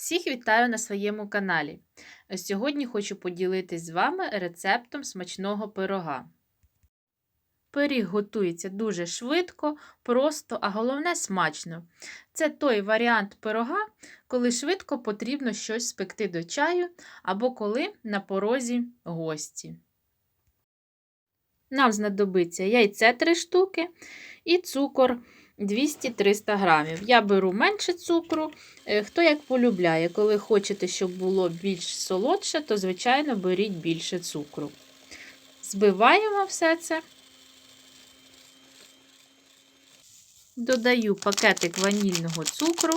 Всіх вітаю на своєму каналі. Сьогодні хочу поділитись з вами рецептом смачного пирога. Пиріг готується дуже швидко, просто, а головне смачно. Це той варіант пирога, коли швидко потрібно щось спекти до чаю або коли на порозі гості. Нам знадобиться яйце 3 штуки і цукор 200-300 грамів. Я беру менше цукру, е, хто як полюбляє. Коли хочете, щоб було більш солодше, то, звичайно, беріть більше цукру. Збиваємо все це. Додаю пакетик ванільного цукру.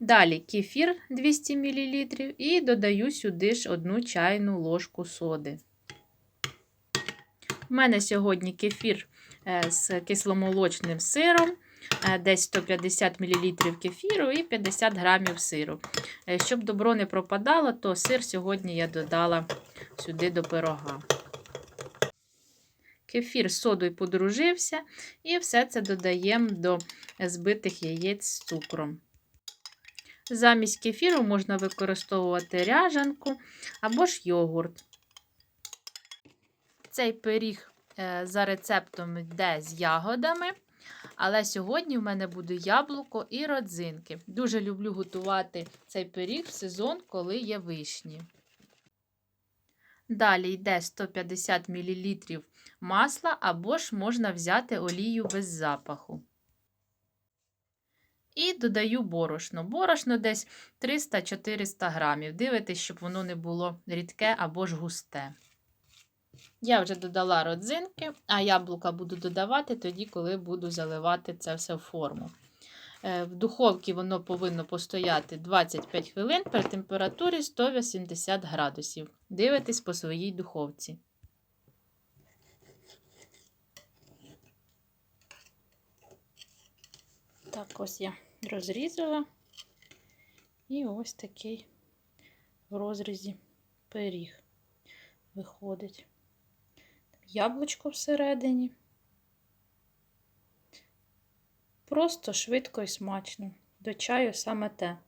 Далі кефір 200 мл і додаю сюди ж 1 чайну ложку соди. У мене сьогодні кефір з кисломолочним сиром, десь 150 мл кефіру і 50 грамів сиру. Щоб добро не пропадало, то сир сьогодні я додала сюди до пирога. Кефір з содою подружився, і все це додаємо до збитих яєць з цукром. Замість кефіру можна використовувати ряжанку або ж йогурт. Цей пиріг за рецептом йде з ягодами. Але сьогодні в мене буде яблуко і родзинки. Дуже люблю готувати цей пиріг в сезон, коли є вишні. Далі йде 150 мл масла або ж можна взяти олію без запаху. І додаю борошно. Борошно десь 300-400 грамів. Дивитесь, щоб воно не було рідке або ж густе. Я вже додала родзинки, а яблука буду додавати тоді, коли буду заливати це все в форму. В духовці воно повинно постояти 25 хвилин при температурі 180 градусів. Дивитесь по своїй духовці. Так, ось я розрізала. І ось такий в розрізі пиріг виходить яблучко всередині. Просто швидко і смачно. До чаю саме те.